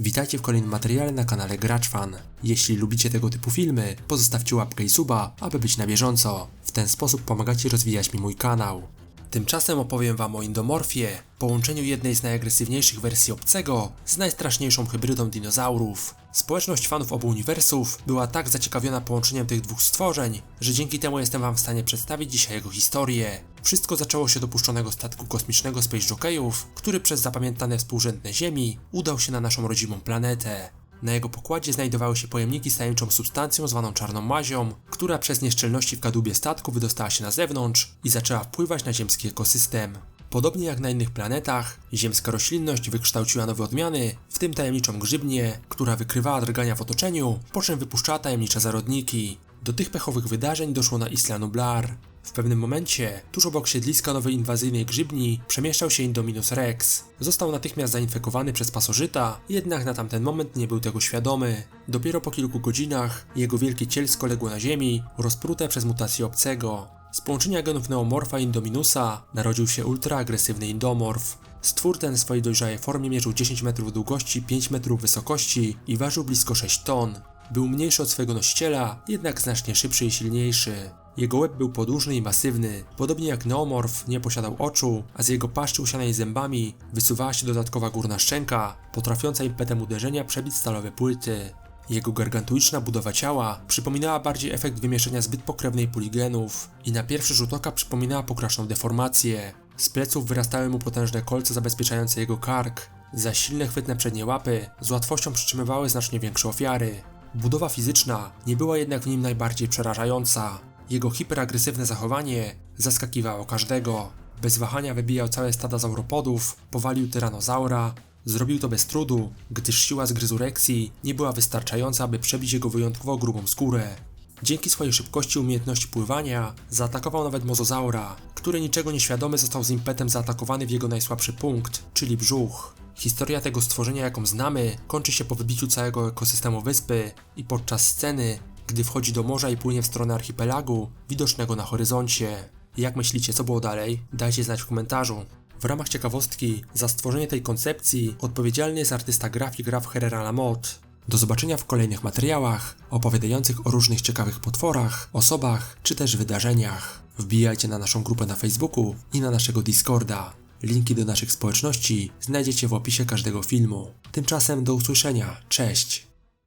Witajcie w kolejnym materiale na kanale GraczFan. Jeśli lubicie tego typu filmy, pozostawcie łapkę i suba, aby być na bieżąco. W ten sposób pomagacie rozwijać mi mój kanał. Tymczasem opowiem wam o Indomorfie, połączeniu jednej z najagresywniejszych wersji obcego z najstraszniejszą hybrydą dinozaurów. Społeczność fanów obu uniwersów była tak zaciekawiona połączeniem tych dwóch stworzeń, że dzięki temu jestem wam w stanie przedstawić dzisiaj jego historię. Wszystko zaczęło się od opuszczonego statku kosmicznego Space Jockeyów, który przez zapamiętane współrzędne Ziemi udał się na naszą rodzimą planetę. Na jego pokładzie znajdowały się pojemniki z tajemniczą substancją zwaną czarną mazią, która przez nieszczelności w kadłubie statku wydostała się na zewnątrz i zaczęła wpływać na ziemski ekosystem. Podobnie jak na innych planetach, ziemska roślinność wykształciła nowe odmiany, w tym tajemniczą grzybnię, która wykrywała drgania w otoczeniu, po czym wypuszczała tajemnicze zarodniki. Do tych pechowych wydarzeń doszło na Isla Nublar. W pewnym momencie, tuż obok siedliska nowej inwazyjnej grzybni, przemieszczał się Indominus Rex. Został natychmiast zainfekowany przez pasożyta, jednak na tamten moment nie był tego świadomy. Dopiero po kilku godzinach jego wielkie cielsko legło na ziemi, rozprute przez mutację obcego. Z połączenia genów Neomorfa Indominusa narodził się ultraagresywny Indomorf. Stwór ten w swojej dojrzałej formie mierzył 10 metrów długości, 5 metrów wysokości i ważył blisko 6 ton. Był mniejszy od swojego nosiciela, jednak znacznie szybszy i silniejszy. Jego łeb był podłużny i masywny. Podobnie jak Neomorf nie posiadał oczu, a z jego paszczy usianej zębami wysuwała się dodatkowa górna szczęka, potrafiąca impetem uderzenia przebić stalowe płyty. Jego gargantuiczna budowa ciała przypominała bardziej efekt wymieszania zbyt pokrewnej puli genów i na pierwszy rzut oka przypominała pokraczną deformację. Z pleców wyrastały mu potężne kolce zabezpieczające jego kark, zaś silne chwytne przednie łapy z łatwością przytrzymywały znacznie większe ofiary. Budowa fizyczna nie była jednak w nim najbardziej przerażająca. Jego hiperagresywne zachowanie zaskakiwało każdego. Bez wahania wybijał całe stada zauropodów, powalił tyranozaura, Zrobił to bez trudu, gdyż siła zgryzureksji nie była wystarczająca, aby przebić jego wyjątkowo grubą skórę. Dzięki swojej szybkości i umiejętności pływania zaatakował nawet mozozaura, który niczego nieświadomy został z impetem zaatakowany w jego najsłabszy punkt, czyli brzuch. Historia tego stworzenia, jaką znamy, kończy się po wybiciu całego ekosystemu wyspy i podczas sceny, gdy wchodzi do morza i płynie w stronę archipelagu, widocznego na horyzoncie. Jak myślicie, co było dalej? Dajcie znać w komentarzu. W ramach ciekawostki, za stworzenie tej koncepcji odpowiedzialny jest artysta grafik Raf Herrera Lamotte. Do zobaczenia w kolejnych materiałach opowiadających o różnych ciekawych potworach, osobach czy też wydarzeniach. Wbijajcie na naszą grupę na Facebooku i na naszego Discorda. Linki do naszych społeczności znajdziecie w opisie każdego filmu. Tymczasem do usłyszenia. Cześć!